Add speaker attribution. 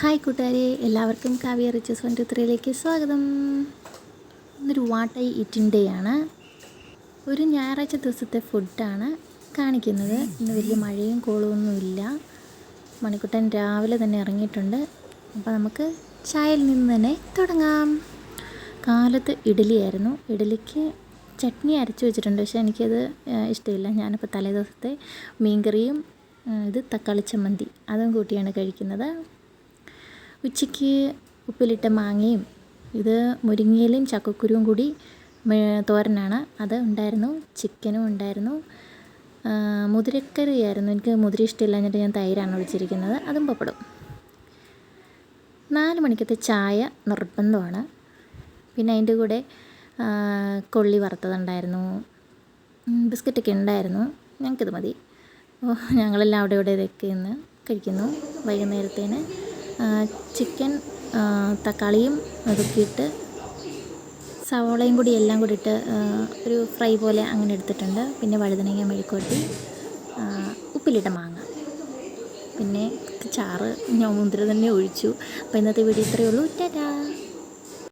Speaker 1: Hi കൂട്ടുകാരെ എല്ലാവർക്കും Kavya riches one two ത്രീയിലേക്ക് സ്വാഗതം. ഇന്നൊരു വാട്ടൈ ഈറ്റിംഗ് ഡേ ആണ്. ഒരു ഞായറാഴ്ച ദിവസത്തെ ഫുഡാണ് കാണിക്കുന്നത്. ഇന്ന് വലിയ മഴയും കോളുമൊന്നുമില്ല മണിക്കുട്ടൻ രാവിലെ തന്നെ ഇറങ്ങിയിട്ടുണ്ട്. അപ്പോൾ നമുക്ക് ചായയിൽ നിന്ന് തന്നെ തുടങ്ങാം. കാലത്ത് ഇഡലിയായിരുന്നു ഇഡലിക്ക് ചട്നി അരച്ച് വെച്ചിട്ടുണ്ട്. പക്ഷേ എനിക്കത് ഇഷ്ടമില്ല. ഞാനിപ്പോൾ തലേദിവസത്തെ മീൻകറിയും ഇത് തക്കാളി ചമ്മന്തി. അതും കൂട്ടിയാണ് കഴിക്കുന്നത്. ഉച്ചയ്ക്ക് ഉപ്പിലിട്ട മാങ്ങയും ഇത് മുരിങ്ങയിലയും ചക്കക്കുരുവും കൂടി തോരനാണ്. അത് ഉണ്ടായിരുന്നു ചിക്കനും ഉണ്ടായിരുന്നു. മുതിരക്കറിയായിരുന്നു. എനിക്ക് മുതിര ഇഷ്ടമില്ല എന്നിട്ട് ഞാൻ തൈരാണ് ഒഴിച്ചിരിക്കുന്നത് അതും പപ്പടും നാല് മണിക്കത്തെ ചായ നിർബന്ധമാണ്. പിന്നെ അതിന്റെ കൂടെ കൊള്ളി വറുത്തതുണ്ടായിരുന്നു. ബിസ്ക്കറ്റൊക്കെ ഉണ്ടായിരുന്നു. ഞങ്ങൾക്കിത് മതി. ഞങ്ങളെല്ലാം അവിടെ ഇവിടെ ഇതൊക്കെ ഇന്ന് കഴിക്കുന്നു വൈകുന്നേരത്തേന്. ചിക്കൻ തക്കാളിയും അതൊക്കെ ഇട്ട് സവോളയും കൂടി എല്ലാം കൂടി ഇട്ട് ഒരു ഫ്രൈ പോലെ അങ്ങനെ എടുത്തിട്ടുണ്ട്. പിന്നെ വഴുതനങ്ങ മെഴുക്കോട്ടി ഉപ്പിലിട്ട മാങ്ങ. പിന്നെ ചാറ് ഞാൻ മുന്തിരി തന്നെ ഒഴിച്ചു. അപ്പോൾ ഇന്നത്തെ വീഡിയോ ഇത്രയേ ഉള്ളൂ. ടാറ്റാ!